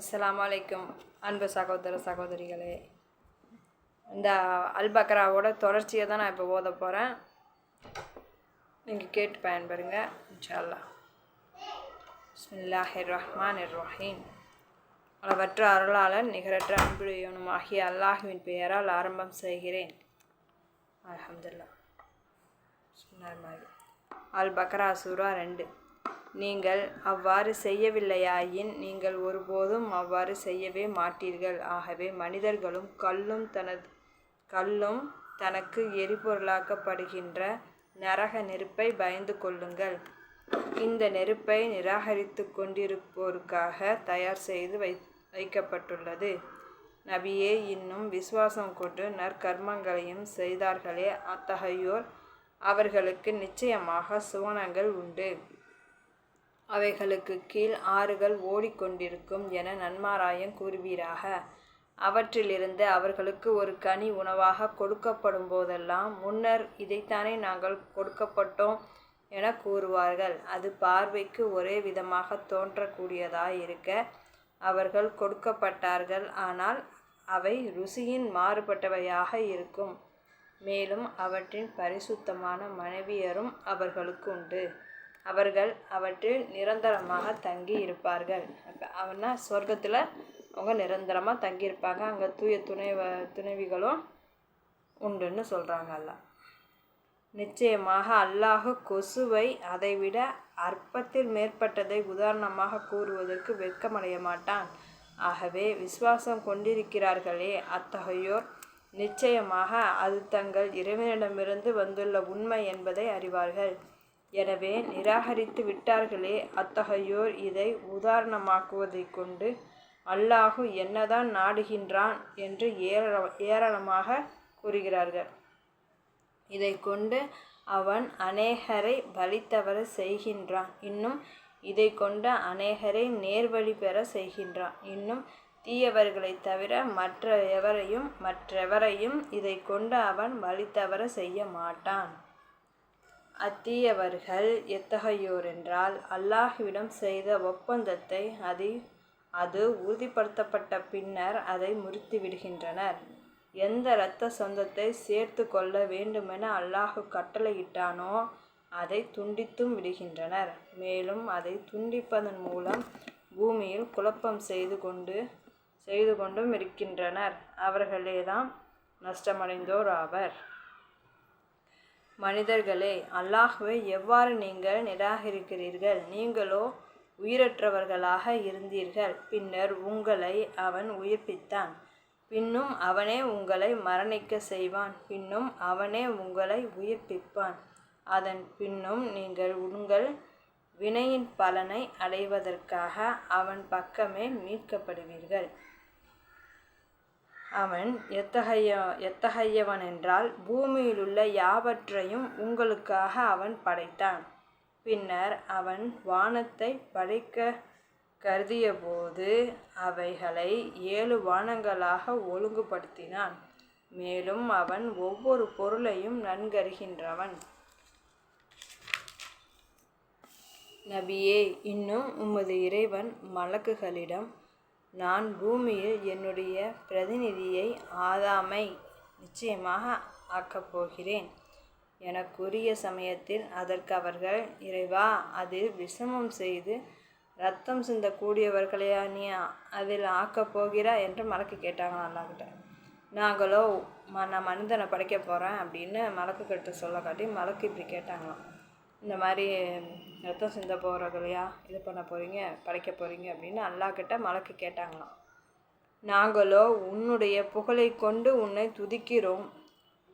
அஸ்ஸலாமு அலைக்கும் அன்பு சகோதர சகோதரிகளே. இந்த அல்பக்ராவோட தொடர்ச்சியை தான் நான் இப்போ ஓத போகிறேன் நீங்கள் கேட்டு பயன்பெறுங்க இன்ஷா அல்லாஹ் பிஸ்மில்லாஹிர் ரஹ்மானிர் ரஹீம் அளவற்ற அருளாளன் நிகரற்ற அன்புடையவனுமாகிய அல்லாஹுவின் பெயரால் ஆரம்பம் செய்கிறேன். அல்ஹம்துலில்லாஹ். அல் பக்ரா சூரா ரெண்டு. நீங்கள் அவ்வாறு செய்யவில்லையாயின் நீங்கள் ஒருபோதும் அவ்வாறு செய்யவே மாட்டீர்கள். ஆகவே மனிதர்களும் கல்லும் தனது கல்லும் தனக்கு எரிபொருளாக்கப்படுகின்ற நரக நெருப்பை பயந்து கொள்ளுங்கள். இந்த நெருப்பை நிராகரித்து கொண்டிருப்போருக்காக தயார் செய்து வை வைக்கப்பட்டுள்ளது. நபியே இன்னும் விசுவாசம் கொண்டு நற்கர்மங்களையும் செய்தார்களே. அத்தகையோர் அவர்களுக்கு நிச்சயமாக சுவனங்கள் உண்டு. அவைகளுக்கு கீழ் ஆறுகள் ஓடிக்கொண்டிருக்கும் என நன்மாராயம் கூறுவீராக. அவற்றிலிருந்து அவர்களுக்கு ஒரு கனி உணவாக கொடுக்கப்படும் போதெல்லாம் முன்னர் இதைத்தானே நாங்கள் கொடுக்கப்பட்டோம் என கூறுவார்கள். அது பார்வைக்கு ஒரே விதமாக தோன்றக்கூடியதாயிருக்க அவர்கள் கொடுக்கப்பட்டார்கள். ஆனால் அவை ருசியின் மாறுபட்டவையாக இருக்கும். மேலும் அவற்றின் பரிசுத்தமான மனைவியரும் அவர்களுக்கு உண்டு. அவர்கள் அவற்றில் நிரந்தரமாக தங்கி இருப்பார்கள் அவனா சொர்க்கத்தில் அவங்க நிரந்தரமாக தங்கியிருப்பாங்க. அங்கே தூய துணைவ துணைவிகளும் உண்டுன்னு சொல்கிறாங்க அல்ல நிச்சயமாக அல்லாஹ் கொசுவை அதைவிட அற்பத்தில் மேற்பட்டதை உதாரணமாக கூறுவதற்கு வெட்கமடைய மாட்டான். ஆகவே விசுவாசம் கொண்டிருக்கிறார்களே அத்தகையோர் நிச்சயமாக அது தங்கள் இறைவனிடமிருந்து வந்துள்ள உண்மை என்பதை அறிவார்கள். எனவே நிராகரித்து விட்டார்களே அத்தகையோர் இதை உதாரணமாக்குவதை கொண்டு அல்லாஹு என்னதான் நாடுகின்றான் என்று ஏர ஏராளமாக கூறுகிறார்கள். இதை கொண்டு அவன் அநேகரை பலித்தவர செய்கின்றான். இன்னும் இதை கொண்டு அநேகரை நேர்வழி பெற செய்கின்றான். இன்னும் தீயவர்களை தவிர மற்ற எவரையும் மற்றெவரையும் இதை கொண்டு அவன் வழித்தவர செய்ய மாட்டான். அத்தீயவர்கள் எத்தகையோர் என்றால் அல்லாஹுவிடம் செய்த ஒப்பந்தத்தை அது அது உறுதிப்படுத்தப்பட்ட பின்னர் அதை முறித்து விடுகின்றனர் எந்த இரத்த சொந்தத்தை சேர்த்து கொள்ள வேண்டுமென அல்லாஹு கட்டளையிட்டானோ அதை துண்டித்தும் விடுகின்றனர். மேலும் அதை துண்டிப்பதன் மூலம் பூமியில் குழப்பம் செய்து கொண்டு செய்து கொண்டும் இருக்கின்றனர். அவர்களேதான் நஷ்டமடைந்தோர் ஆவர். மனிதர்களே அல்லாஹுவை எவ்வாறு நீங்கள் நிராகரிக்கிறீர்கள்? நீங்களோ உயிரற்றவர்களாக இருந்தீர்கள். பின்னர் உங்களை அவன் உயிர்ப்பித்தான். பின்னும் அவனே உங்களை மரணிக்க செய்வான். பின்னும் அவனே உங்களை உயிர்ப்பிப்பான். அதன் பின்னும் நீங்கள் உங்கள் வினையின் பலனை அடைவதற்காக அவன் பக்கமே மீட்கப்படுவீர்கள். அவன் எத்தகைய எத்தகையவன் என்றால் பூமியிலுள்ள யாவற்றையும் உங்களுக்காக அவன் படைத்தான். பின்னர் அவன் வானத்தை படைக்க கருதியபோது அவைகளை ஏழு வானங்களாக ஒழுங்குபடுத்தினான். மேலும் அவன் ஒவ்வொரு பொருளையும் நன்கருகின்றவன். நபியே இன்னும் உமது இறைவன் மலக்குகளிடம் நான் பூமியில் என்னுடைய பிரதிநிதியை ஆதாமை நிச்சயமாக ஆக்கப் போகிறேன். எனக்குரிய சமயத்தில் அதற்கு அவர்கள் இறைவா அதில் விஷமம் செய்து ரத்தம் சிந்தக்கூடியவர்களையா நீ அதில் ஆக்கப் போகிறா? என்று மலக்கு கேட்டாங்களாம் அல்லாக்கிட்ட நாங்களோ ம நான் மனிதனை படைக்க போகிறேன் அப்படின்னு மலக்கு கிட்ட சொல்ல காட்டி மலக்கு இப்படி கேட்டாங்களாம். இந்த மாதிரி ரத்தம் சிந்த போகிறவர்களையா இது பண்ண போகிறீங்க படைக்க போகிறீங்க அப்படின்னு அல்லாக்கிட்ட மலக்கு கேட்டாங்களாம். நாங்களோ உன்னுடைய புகழை கொண்டு உன்னை துதிக்கிறோம்.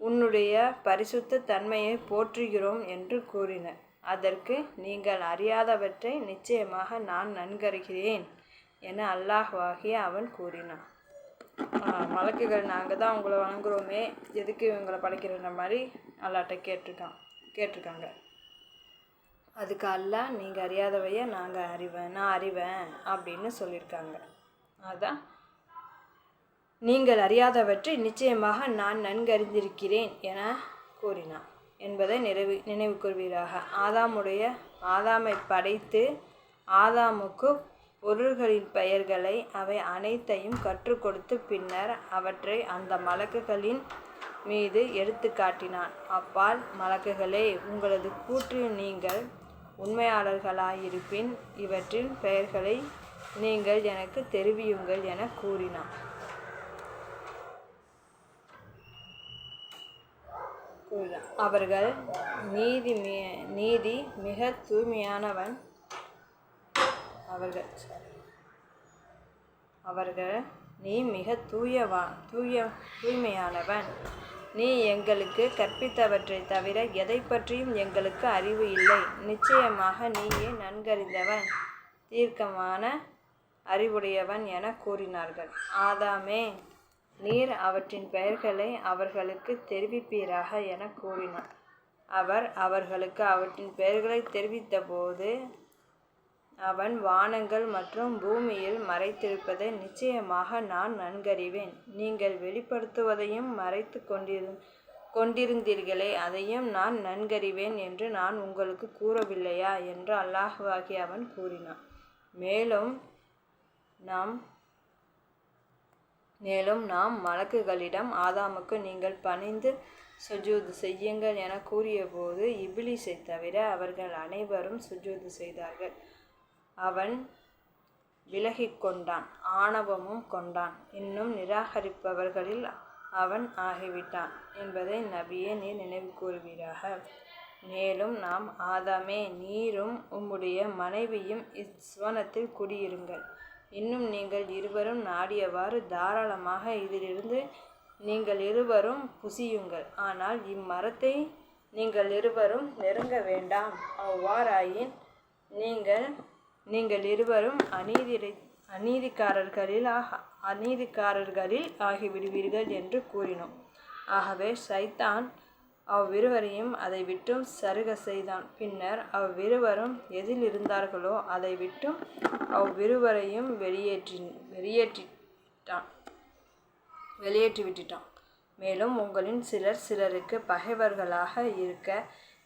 உன்னுடைய பரிசுத்த தன்மையை போற்றுகிறோம் என்று கூறினர். அதற்கு நீங்கள் அறியாதவற்றை நிச்சயமாக நான் நன்கறிகிறேன் என அல்லாஹ்வாகிய அவன் கூறினான். மலக்குகள் நாங்கள் தான் உங்களை வணங்குறோமே எதுக்கு இவங்களை படைக்கிற மாதிரி அல்லாட்ட கேட்டிருக்கான் கேட்டிருக்காங்க. அதுக்கு அல்லா நீங்கள் அறியாதவைய நாங்கள் அறிவேன் நான் அறிவேன் அப்படின்னு சொல்லியிருக்காங்க. அதான் நீங்கள் அறியாதவற்றை நிச்சயமாக நான் நன்கறிந்திருக்கிறேன் என கூறினான் என்பதை நிறைவு நினைவு கூறுவீராக ஆதாமுடைய ஆதாமை படைத்து ஆதாமுக்கு பொருள்களின் பெயர்களை அவை அனைத்தையும் கற்றுக் கொடுத்து பின்னர் அவற்றை அந்த மலக்குகளின் மீது எடுத்து காட்டினான். அப்பால் மலக்குகளே உங்களது கூற்று நீங்கள் உண்மையாளர்களாயிருப்பின் இவற்றின் பெயர்களை நீங்கள் எனக்கு தெரிவியுங்கள் என கூறினான். அவர்கள் நீதி மி- நீதி மிக தூய்மையானவன் அவர்கள். அவர்கள் நீ மிக தூயவா தூய தூய்மையானவன். நீ எங்களுக்கு கற்பித்தவற்றை தவிர எதை பற்றியும் எங்களுக்கு அறிவு இல்லை. நிச்சயமாக நீயே நன்கறிந்தவன் தீர்க்கமான அறிவுடையவன் என கூறினார்கள். ஆதாமே நீர் அவற்றின் பெயர்களை அவர்களுக்கு தெரிவிப்பீராக என கூறினார் அவர் அவர்களுக்கு அவற்றின் பெயர்களை தெரிவித்தபோது அவன் வானங்கள் மற்றும் பூமியில் மறைத்திருப்பதை நிச்சயமாக நான் நன்கறிவேன். நீங்கள் வெளிப்படுத்துவதையும் மறைத்து கொண்டிரு கொண்டிருந்தீர்களே அதையும் நான் நன்கறிவேன் என்று நான் உங்களுக்கு கூறவில்லையா? என்று அல்லாஹுவாகி அவன் கூறினான். மேலும் நாம் மேலும் நாம் மலக்குகளிடம் ஆதாமுக்கு நீங்கள் பணிந்து சுஜூது செய்யுங்கள் என கூறியபோது இபிலிஸை தவிர அவர்கள் அனைவரும் சுஜூது செய்தார்கள். அவன் விலகிக் கொண்டான் ஆணவமும் கொண்டான். இன்னும் நிராகரிப்பவர்களில் அவன் ஆகிவிட்டான் என்பதை நபியே நீர் நினைவு கூறுவீராக. மேலும் நாம் ஆதாமே நீரும் உம்முடைய மனைவியும் இஸ்வனத்தில் குடியிருங்கள். இன்னும் நீங்கள் இருவரும் நாடியவாறு தாராளமாக இதிலிருந்து நீங்கள் இருவரும் புசியுங்கள். ஆனால் இம்மரத்தை நீங்கள் இருவரும் நெருங்க வேண்டாம். அவ்வாறாயின் நீங்கள் நீங்கள் இருவரும் அநீதிரை அநீதிக்காரர்களில் ஆக அநீதிக்காரர்களில் ஆகிவிடுவீர்கள் என்று கூறினோம். ஆகவே சைத்தான் அவ்விருவரையும் அதை விட்டும் சருக செய்தான். பின்னர் அவ்விருவரும் எதில் இருந்தார்களோ அதை விட்டும் அவ்விருவரையும் வெளியேற்றி வெளியேற்றிட்டான். வெளியேற்றி விட்டுட்டான் மேலும் உங்களின் சிலர் சிலருக்கு பகைவர்களாக இருக்க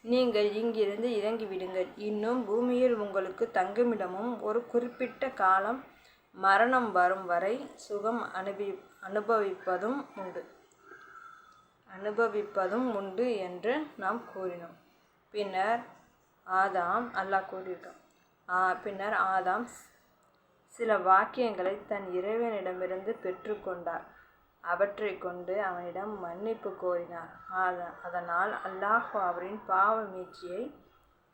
நீங்கள் இங்கிருந்து இறங்கிவிடுங்கள். இன்னும் பூமியில் உங்களுக்கு தங்குமிடமும் ஒரு குறிப்பிட்ட காலம் மரணம் வரும் வரை சுகம் அனுபவி அனுபவிப்பதும் உண்டு. அனுபவிப்பதும் உண்டு என்று நாம் கூறினோம். பின்னர் ஆதாம் அல்லாஹ் கூறியிருக்கோம் ஆ பின்னர் ஆதாம் சில வாக்கியங்களை தன் இறைவனிடமிருந்து பெற்றுக்கொண்டார். அவற்றை கொண்டு அவனிடம் மன்னிப்பு கோரினார். ஆத- அதனால் அல்லாஹ் அவரின் பாவ மீட்சியை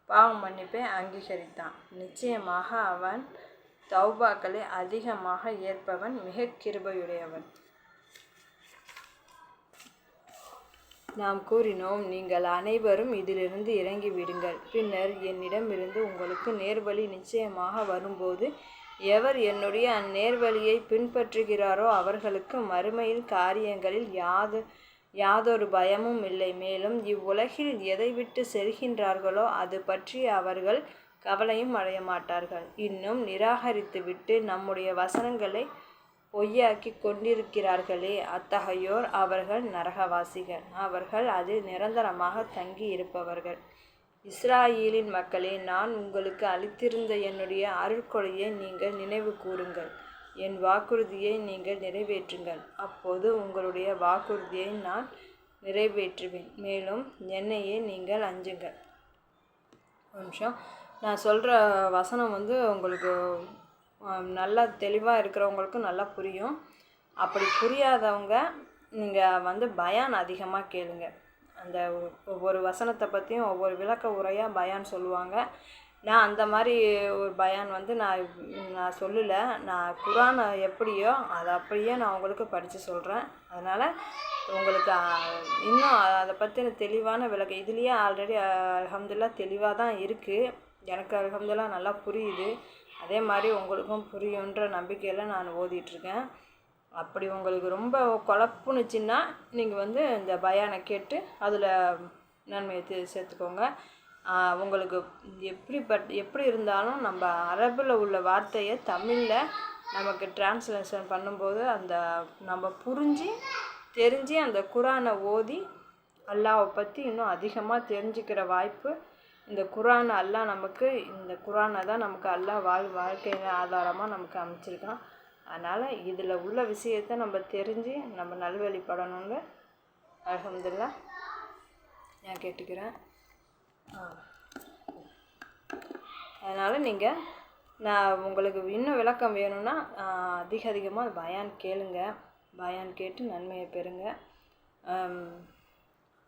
பாவ மன்னிப்பை அங்கீகரித்தான். நிச்சயமாக அவன் தௌபாக்களை அதிகமாக ஏற்பவன் மிக கிருபையுடையவன். நாம் கூறினோம் நீங்கள் அனைவரும் இதிலிருந்து இறங்கி விடுங்கள் பின்னர் என்னிடமிருந்து உங்களுக்கு நேர்வழி நிச்சயமாக வரும்போது எவர் என்னுடைய அந்நேர்வழியை பின்பற்றுகிறாரோ அவர்களுக்கு மறுமையில் காரியங்களில் யாது யாதொரு பயமும் இல்லை. மேலும் இவ்வுலகில் எதை விட்டு செல்கின்றார்களோ அது பற்றி அவர்கள் கவலையும் அடைய மாட்டார்கள் இன்னும் நிராகரித்துவிட்டு நம்முடைய வசனங்களை பொய்யாக்கி கொண்டிருக்கிறார்களே அத்தகையோர் அவர்கள் நரகவாசிகள். அவர்கள் அதில் நிரந்தரமாக தங்கி இருப்பவர்கள் இஸ்ராயேலின் மக்களே நான் உங்களுக்கு அளித்திருந்த என்னுடைய அருட்கொடையை நீங்கள் நினைவு கூறுங்கள். என் வாக்குறுதியை நீங்கள் நிறைவேற்றுங்கள். அப்போது உங்களுடைய வாக்குறுதியை நான் நிறைவேற்றுவேன். மேலும் என்னையே நீங்கள் அஞ்சுங்கள். நிமிஷம். நான் சொல்கிற வசனம் வந்து உங்களுக்கு நல்லா தெளிவாக இருக்கிறவங்களுக்கு நல்லா புரியும். அப்படி புரியாதவங்க நீங்கள் வந்து பயான் அதிகமாக கேளுங்கள் அந்த ஒவ்வொரு வசனத்தை பற்றியும் ஒவ்வொரு விளக்க உரையாக பயான் சொல்லுவாங்க. நான் அந்த மாதிரி ஒரு பயான் வந்து நான் நான் சொல்லலை. நான் குரான் எப்படியோ அதை அப்படியே நான் உங்களுக்கு படித்து சொல்கிறேன் அதனால் உங்களுக்கு இன்னும் அதை பற்றின தெளிவான விளக்கம் இதுலேயே ஆல்ரெடி அலமதுல்லா தெளிவாக தான் இருக்குது எனக்கு அலமதுல்லா நல்லா புரியுது. அதே மாதிரி உங்களுக்கும் புரியுன்ற நம்பிக்கையில் நான் ஓதிட்டுருக்கேன் அப்படி உங்களுக்கு ரொம்ப குழப்புனுச்சின்னா நீங்கள் வந்து இந்த பயானை கேட்டு அதில் நன்மையை தே- சேர்த்துக்கோங்க. உங்களுக்கு எப்படி பட் எப்படி இருந்தாலும் நம்ம அரபில் உள்ள வார்த்தையை தமிழில் நமக்கு டிரான்ஸ்லேஷன் பண்ணும்போது அந்த நம்ம புரிஞ்சு தெரிஞ்சு அந்த குரானை ஓதி அல்லாவை பற்றி இன்னும் அதிகமாக தெரிஞ்சுக்கிற வாய்ப்பு இந்த குரான் அல்லாஹ் நமக்கு இந்த குரானை தான் நமக்கு அல்லாஹ் வாழ் வாழ்க்கையின் ஆதாரமாக நமக்கு அமைச்சிருக்கான். அதனால் இதில் உள்ள விஷயத்தை நம்ம தெரிஞ்சு நம்ம நல்வழிப்படணுங்க அலமதுல்லா நான் கேட்டுக்கிறேன். அதனால் நீங்கள் நான் உங்களுக்கு இன்னும் விளக்கம் வேணும்னா அதிக அதிகமாக பயான் கேளுங்க. பயான் கேட்டு நன்மையை பெறுங்க.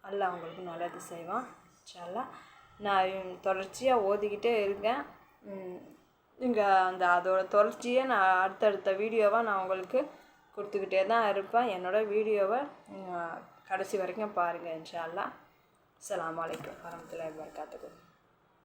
அல்லாஹ் உங்களுக்கு நல்லது செய்வான். சல்லா நான் தொடர்ச்சியாக ஓதிக்கிட்டே இருக்கேன். இங்கே அந்த அதோட தொடர்ச்சியை நான் அடுத்தடுத்த வீடியோவாக நான் உங்களுக்கு கொடுத்துக்கிட்டே தான் இருப்பேன். என்னோடய வீடியோவை கடைசி வரைக்கும் பாருங்கள் இன்ஷா அலாம் அஸ்லாம் வலைக்கம் வரமத்துல வரகாத்துக்கு